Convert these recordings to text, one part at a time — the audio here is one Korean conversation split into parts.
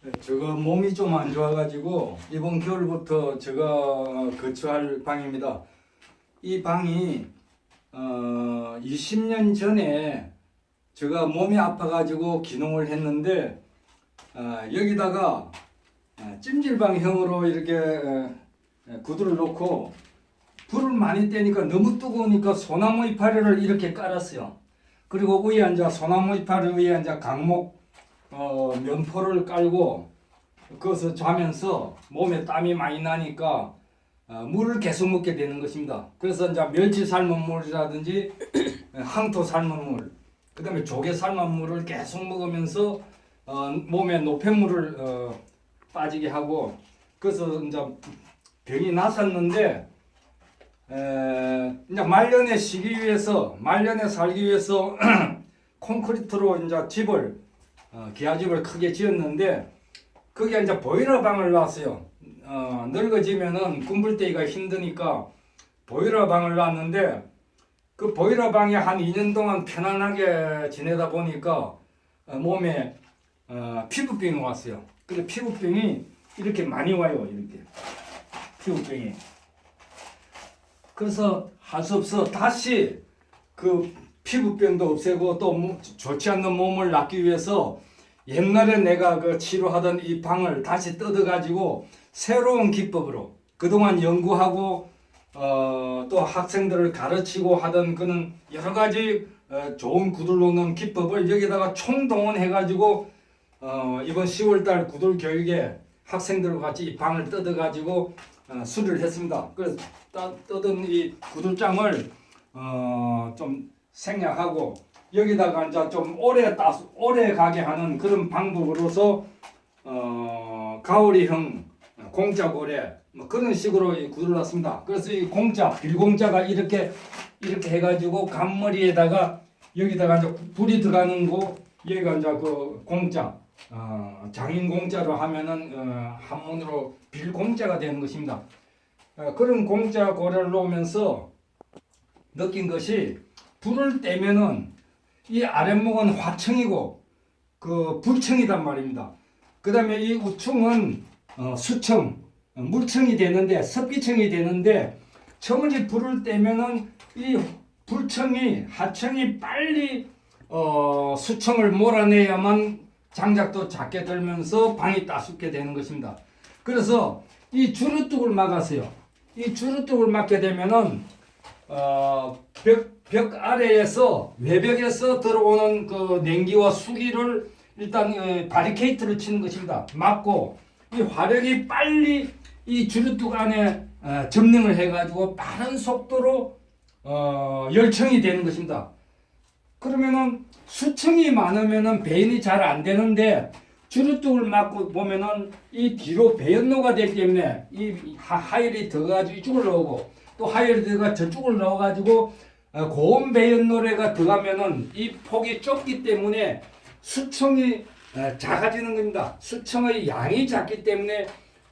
네, 제가 몸이 좀 안 좋아가지고 이번 겨울부터 제가 거주할 방입니다. 이 방이 어, 20년 전에 제가 몸이 아파가지고 기농을 했는데 어, 여기다가 어, 찜질방형으로 이렇게 어, 구두를 놓고 불을 많이 떼니까 너무 뜨거우니까 소나무 이파리를 이렇게 깔았어요. 그리고 위에 앉아 소나무 이파리 위에 앉아 강목 어, 면포를 깔고 거기서 자면서 몸에 땀이 많이 나니까 어, 물을 계속 먹게 되는 것입니다. 그래서 이제 멸치 삶은 물이라든지 항토 삶은 물, 그 다음에 조개 삶은 물을 계속 먹으면서 어, 몸에 노폐물을 어, 빠지게 하고 그래서 이제 병이 났었는데 에, 이제 말년에 쉬기 위해서 말년에 살기 위해서 콘크리트로 이제 집을 어, 기아집을 크게 지었는데 거기에 이제 보일러 방을 놨어요. 어, 늙어지면은 꿈불대기가 힘드니까 보일러 방을 놨는데 그 보일러 방에 한 2년 동안 편안하게 지내다 보니까 어, 몸에 어, 피부병이 왔어요. 근데 피부병이 이렇게 많이 와요. 이렇게 피부병이. 그래서 할 수 없어 다시 그 피부병도 없애고 또 몸- 좋지 않는 몸을 낫기 위해서 옛날에 내가 그 치료하던 이 방을 다시 뜯어가지고 새로운 기법으로 그동안 연구하고 어, 또 학생들을 가르치고 하던 그는 여러 가지 어, 좋은 구들 놓는 기법을 여기다가 총동원해가지고 어, 이번 10월달 구들 교육에 학생들과 같이 이 방을 뜯어가지고 어, 수리를 했습니다. 그래서 따, 뜯은 이 구들장을 어, 좀 생략하고 여기다가 이제 좀 오래 따 오래 가게 하는 그런 방법으로서 어, 가오리형 공짜 고래 뭐 그런 식으로 놨습니다. 그래서 이 공짜 빌공짜가 이렇게 이렇게 해가지고 간머리에다가 여기다가 이제 불이 들어가는 거 여기가 이제 그 공짜 어, 장인 공짜로 하면은 어, 한문으로 빌 공짜가 되는 것입니다. 어, 그런 공짜 고래를 놓으면서 느낀 것이 불을 떼면은 이 아랫목은 화청이고 그 불청이단 말입니다. 그 다음에 이 우청은 어, 수청, 어, 물청이 되는데 섭기청이 되는데 청을 불을 떼면은 이 불청이 하청이 빨리 어, 수청을 몰아내야만 장작도 작게 들면서 방이 따숩게 되는 것입니다. 그래서 이 주루뚝을 막았어요. 이 주루뚝을 막게 되면은 어, 벽, 벽 아래에서 외벽에서 들어오는 그 냉기와 수기를 일단 어, 바리케이트를 치는 것입니다. 막고 이 화력이 빨리 이 주류뚝 안에 어, 점령을 해가지고 빠른 속도로 어, 열청이 되는 것입니다. 그러면은 수청이 많으면은 배연이 잘 안 되는데 주류뚝을 막고 보면은 이 뒤로 배연로가 되기 때문에 이 하- 하열이 들어가지고 이쪽을 나오고 또 하열이 들어가 저쪽을 넣어가지고 어, 고온 배연 노래가 들어가면은 이 폭이 좁기 때문에 수청이 어, 작아지는 겁니다. 수청의 양이 작기 때문에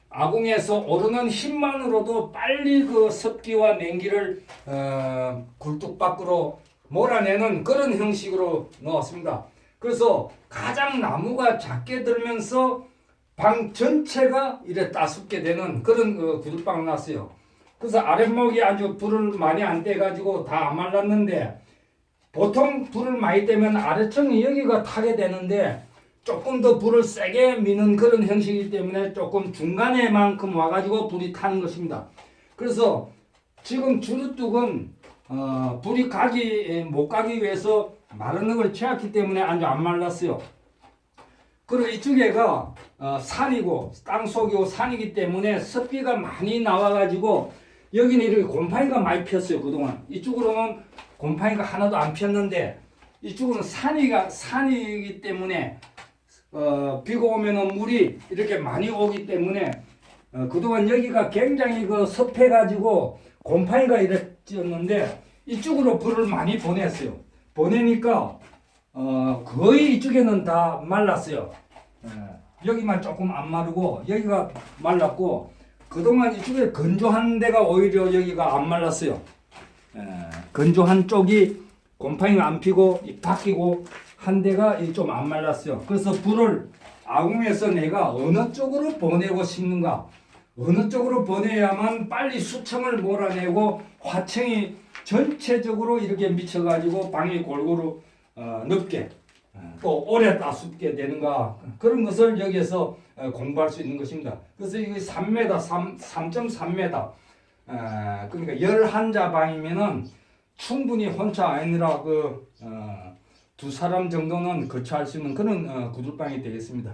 아궁에서 오르는 힘만으로도 빨리 그 습기와 냉기를 어, 굴뚝 밖으로 몰아내는 그런 형식으로 넣었습니다. 그래서 가장 나무가 작게 들면서 방 전체가 이래 따숩게 되는 그런 어, 구들방을 놨어요. 그래서 아랫목이 아주 불을 많이 안 떼가지고 다 안 말랐는데 보통 불을 많이 떼면 아래층이 여기가 타게 되는데 조금 더 불을 세게 미는 그런 형식이기 때문에 조금 중간에만큼 와가지고 불이 타는 것입니다. 그래서 지금 주루뚝은 어, 불이 가기 못 가기 위해서 마른 흙을 채웠기 때문에 아주 안 말랐어요. 그리고 이쪽에가 어, 산이고 땅 속이고 산이기 때문에 습기가 많이 나와가지고 여기는 이렇게 곰팡이가 많이 폈어요 그동안 이쪽으로는 곰팡이가 하나도 안 폈는데 이쪽으로는 산이가 산이기 때문에 어, 비가 오면은 물이 이렇게 많이 오기 때문에 어, 그동안 여기가 굉장히 그 습해가지고 곰팡이가 이랬었는데 이쪽으로 불을 많이 보냈어요. 보내니까 어, 거의 이쪽에는 다 말랐어요. 예, 여기만 조금 안 마르고 여기가 말랐고 그동안 이쪽에 건조한 데가 오히려 여기가 안 말랐어요. 예, 건조한 쪽이 곰팡이가 안 피고 이 바뀌고 한 데가 좀 안 말랐어요. 그래서 불을 아궁에서 내가 어느 쪽으로 보내고 싶는가 어느 쪽으로 보내야만 빨리 수청을 몰아내고 화청이 전체적으로 이렇게 미쳐가지고 방이 골고루 어, 넓게 어, 또 오래 따숩게 되는가 그런 것을 여기에서 어, 공부할 수 있는 것입니다. 그래서 이게 3m, 3, 3.3m 어, 그러니까 11자 방이면은 충분히 혼자 아니라 그 어, 두 사람 정도는 거처할 수 있는 그런 어, 구들방이 되겠습니다.